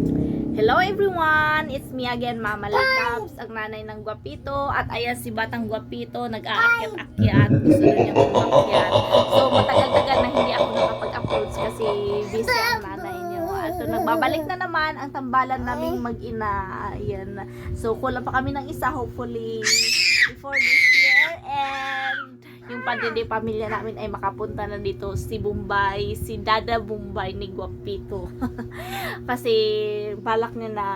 Hello everyone! It's me again, Mama Lakabs, ang nanay ng Guapito. At ayan si Batang Guapito, nag-aakyat-akyat. Gusto na niya umakyat. So matagal-tagal na hindi ako nakapag-upload kasi busy ang nanay niyo. At so, nagbabalik na naman ang tambalan naming mag-ina. Ayan. So kulang pa kami ng isa, hopefully before this year. And yung pandede pamilya namin ay makapunta na dito si Bombay, si Dada Bombay ni Guapito. kasi balak niya na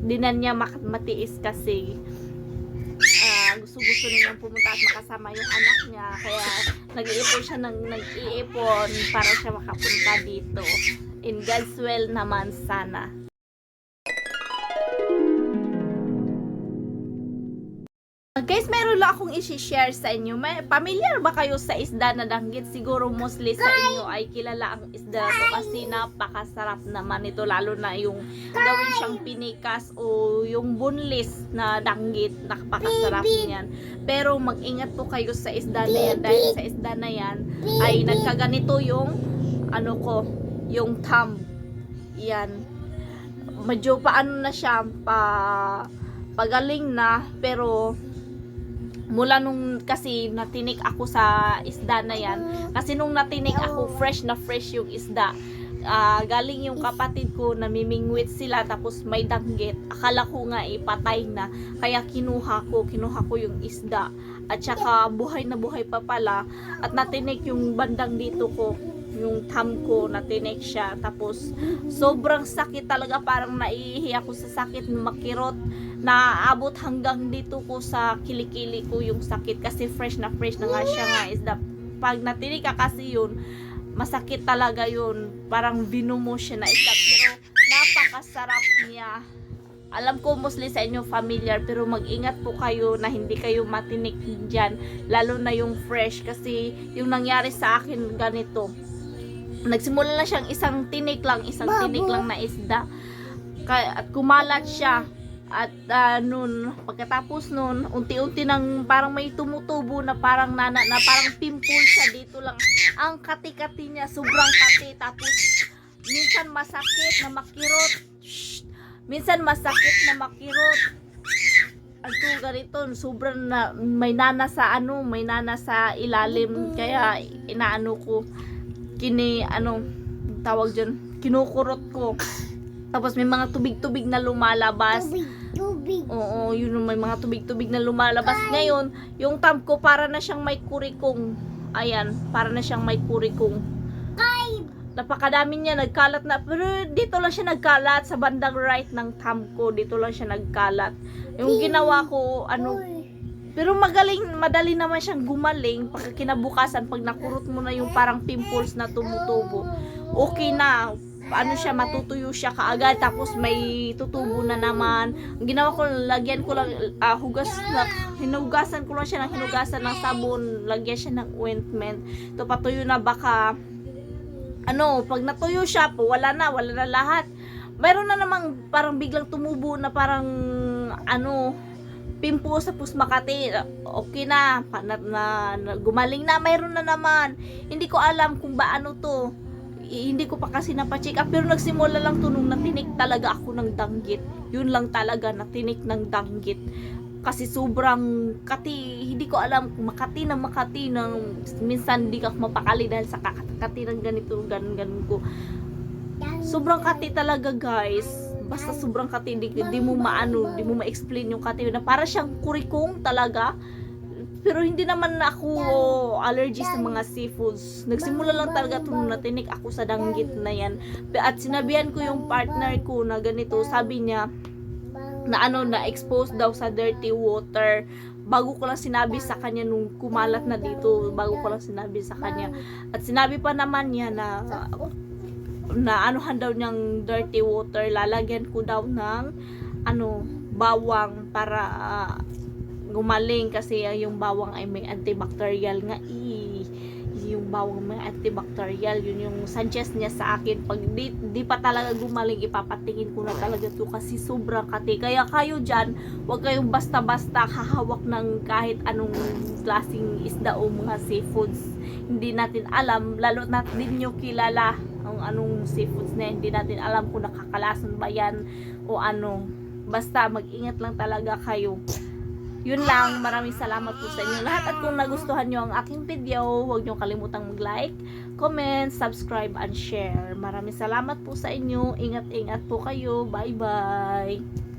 dinan niya matiis kasi ah, gusto-gusto niya pumunta at makasama yung anak niya. Kaya nag-iipon siya ng nag-iipon para siya makapunta dito. In God's will naman sana Guys, meron lang akong isi-share sa inyo. May, familiar ba kayo sa isda na danggit? Siguro mostly sa inyo ay kilala ang isda to kasi napakasarap naman ito. Lalo na yung gawin siyang pinikas o yung boneless na danggit. Napakasarap niyan. Pero mag-ingat po kayo sa isda na yan dahil sa isda na yan ay nagkaganito yung ano ko, yung thumb. Yan. Medyo paano na siya pa pagaling na pero mula nung kasi natinik ako sa isda na yan kasi nung natinik ako fresh na fresh yung isda. Ah, galing yung kapatid ko namimingwit sila tapos may danggit. Akala ko nga ipatay na. Kaya kinuha ko kinuha ko yung isda. At saka buhay na buhay pa pala. At natinik yung bandang dito ko yung thumb ko natinik siya. Tapos sobrang sakit talaga. Parang naiihi ako sa sakit makirot naabot hanggang dito ko sa kilikili ko yung sakit. Kasi fresh na fresh na nga siya nga. Is the pag natinig ka kasi yun masakit talaga yun. Parang binumo siya na isda pero napakasarap niya. Alam ko mostly sa inyo familiar pero mag-ingat po kayo na hindi kayo matinik dyan. Lalo na yung fresh kasi yung nangyari sa akin ganito. Nagsimula na siyang isang tinik lang isang tinik lang na isda at kumalat siya at ah, nun, pagkatapos nun, unti-unti nang parang may tumutubo na parang nana, na parang pimple siya dito lang. Ang kati-kati niya, sobrang kati. Tapos, minsan masakit na makirot. Minsan masakit na makirot. Ang to ganito, sobrang na, may nana sa ano, may nana sa ilalim. Kaya, inaano ko, kini, ano, tawag dyan, kinukurot ko. Tapos may mga tubig-tubig na lumalabas. Tubig, tubig. Oo, yun may mga tubig-tubig na lumalabas. Ngayon, yung thumb ko para na siyang may kurikong. Ayan, para na siyang may kurikong. Kay, Napakadami niya nagkalat na. Pero dito lang siya nagkalat sa bandang right ng thumb ko. Dito lang siya nagkalat. Yung ginawa ko, ano, pero magaling, madali naman siyang gumaling pag kinabukasan, pag nakurot mo na yung parang pimples na tumutubo. Okay na, ano siya, matutuyo siya kaagad, tapos may tutubo na naman. Ang ginawa ko, lagyan ko lang, ah, hugas na, hinugasan ko lang siya ng hinugasan ng sabon, lagyan siya ng ointment. To patuyo na baka, ano, pag natuyo siya, po, wala na, wala na lahat. Mayroon na namang parang biglang tumubo na parang, ano, pimples tapos Makati, okay na, na, na, na- gumaling na, mayroon na naman. Hindi ko alam kung ba ano to. Ko pa kasi napacheck up pero nagsimula lang to nung natinik talaga ako ng danggit. Yun lang talaga, natinik ng danggit. Kasi sobrang kati, hindi ko alam makati na makati ng minsan hindi ka mapakali dahil sa kakati ng ganito, ganun, ganun ko. Sobrang kati talaga guys. Basta sobrang kati, di, di mo maano, di mo ma-explain yung kati na para siyang kurikong talaga. Pero hindi naman ako allergy sa mga seafoods. Nagsimula lang talaga ito nung natinik ako sa danggit na yan. At sinabihan ko yung partner ko na ganito, sabi niya, na ano, na expose daw sa dirty water. Bago ko lang sinabi sa kanya nung kumalat na dito, bago ko lang sinabi sa kanya. At sinabi pa naman niya na na anuhan daw niyang dirty water, lalagyan ko daw ng ano, bawang para ah, gumaling kasi ah, yung bawang ay may antibacterial nga i yung bawang may antibacterial yun yung suggest niya sa akin pag di, di pa talaga gumaling ipapatingin ko na talaga to kasi sobrang kati kaya kayo dyan huwag kayong basta-basta hahawak ng kahit anong klaseng isda o mga seafoods hindi natin alam lalo na din nyo kilala Ang anong seafoods na hindi natin alam kung nakakalason ba yan o ano. Basta mag-ingat lang talaga kayo. Yun lang, maraming salamat po sa inyo lahat. At kung nagustuhan nyo ang aking video, huwag nyo kalimutang mag-like, comment, subscribe, and share. Maraming salamat po sa inyo. Ingat-ingat po kayo. Bye-bye!